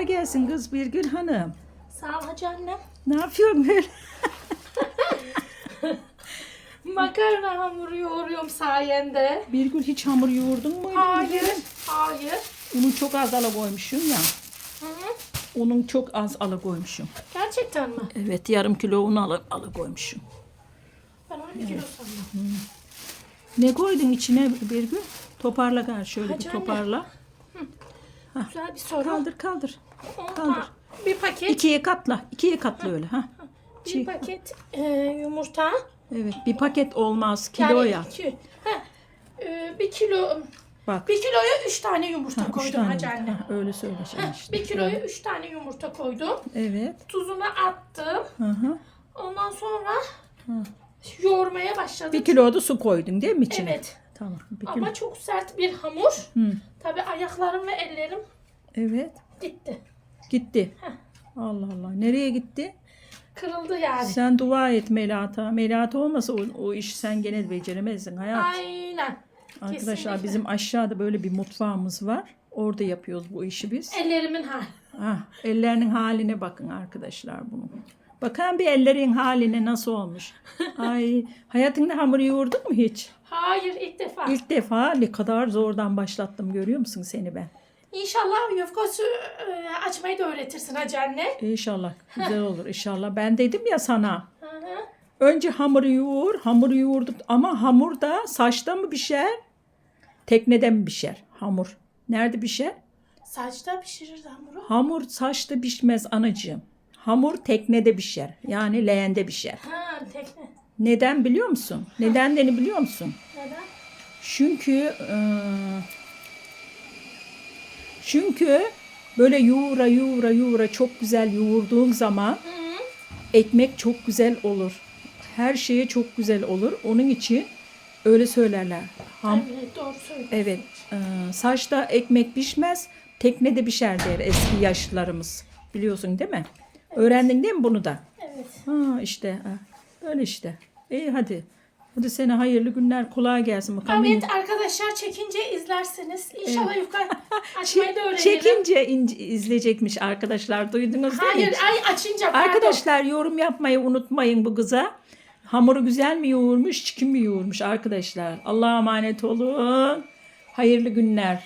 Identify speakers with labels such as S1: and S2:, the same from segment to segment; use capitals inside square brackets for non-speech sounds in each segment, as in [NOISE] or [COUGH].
S1: Kolay gelsin kız Birgül Hanım.
S2: Sağ ol hacı annem.
S1: Ne yapıyorsun böyle? [LAUGHS]
S2: Makarna hamuru yoğuruyorum sayende.
S1: Birgül hiç hamur yoğurdun mu?
S2: Hayır. Hayır.
S1: Unun çok az ala koymuşsun ya.
S2: Hı hı.
S1: Unun çok az ala koymuşum.
S2: Gerçekten mi?
S1: Evet yarım kilo un ala, ala koymuşum.
S2: Ben onu bir kilo sandım.
S1: Ne koydun içine Birgül? Toparla gel şöyle
S2: Hacı
S1: bir
S2: anne.
S1: toparla.
S2: Güzel bir soru.
S1: Kaldır kaldır. Kaldır.
S2: Bir paket.
S1: İkiye katla. ikiye katla öyle. ha.
S2: bir
S1: Çiğ.
S2: paket e, yumurta.
S1: Evet bir paket olmaz kiloya.
S2: Yani iki, heh, e, bir kilo
S1: Bak.
S2: bir kiloya üç tane yumurta
S1: Ha,
S2: koydum
S1: tane.
S2: hacı anne.
S1: Ha, öyle söyle işte.
S2: bir kiloya üç tane yumurta koydum.
S1: Evet.
S2: Tuzunu attım.
S1: Hı hı.
S2: Ondan sonra yoğurmaya başladım.
S1: Bir kilo da su koydun değil mi içine?
S2: Evet.
S1: Tamam. Bir kilo.
S2: Ama çok sert bir hamur.
S1: Hı.
S2: Tabii ayaklarım ve ellerim
S1: Evet.
S2: gitti.
S1: Gitti.
S2: Heh.
S1: Allah Allah. Nereye gitti?
S2: Kırıldı yani.
S1: Sen dua et Melata. Melata olmasa o, o işi sen gene de beceremezdin hayat.
S2: Aynen.
S1: Arkadaşlar
S2: kesinlikle.
S1: bizim aşağıda böyle bir mutfağımız var. Orada yapıyoruz bu işi biz.
S2: Ellerimin hali.
S1: Ah, ellerinin haline bakın arkadaşlar bunun. Bakın bir ellerin haline nasıl olmuş. [LAUGHS] Ay, hayatında hamur yoğurdun mu hiç?
S2: Hayır ilk defa.
S1: İlk defa ne kadar zordan başlattım görüyor musun seni ben?
S2: İnşallah yufkası e, açmayı da öğretirsin hacı anne.
S1: İnşallah güzel olur inşallah. Ben dedim ya sana.
S2: Hı hı.
S1: Önce hamuru yoğur, hamuru yoğurduk ama hamur da saçta mı pişer? Teknede mi pişer hamur? Nerede pişer?
S2: Saçta pişirir hamuru.
S1: Hamur saçta pişmez anacığım. Hamur teknede pişer. Yani leğende pişer.
S2: Ha tekne.
S1: Neden biliyor musun? Nedenlerini biliyor musun?
S2: Neden?
S1: Çünkü eee, çünkü böyle yoğura yoğura yoğura çok güzel yoğurduğun zaman ekmek çok güzel olur. Her şeye çok güzel olur. Onun için öyle söylerler. Ham,
S2: Evet doğru söylüyorsun.
S1: evet, eee, saçta ekmek pişmez, teknede pişer der eski yaşlılarımız. Biliyorsun değil mi? Öğrendin değil mi bunu da?
S2: Evet.
S1: Ha işte, böyle işte. İyi hadi. Hadi sana hayırlı günler, kolay gelsin bakalım.
S2: Evet arkadaşlar çekince izlersiniz. İnşallah yufka [LAUGHS] açmayı da öğrenirim.
S1: Çekince in- izleyecekmiş arkadaşlar. Duydunuz değil mi?
S2: Hayır ay açınca pardon.
S1: Arkadaşlar yorum yapmayı unutmayın bu kıza. Hamuru güzel mi yoğurmuş, çikin mi yoğurmuş arkadaşlar. Allah'a emanet olun. Hayırlı günler.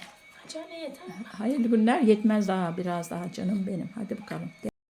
S2: Yeter.
S1: Hayırlı günler yetmez daha biraz daha canım benim. Hadi bakalım.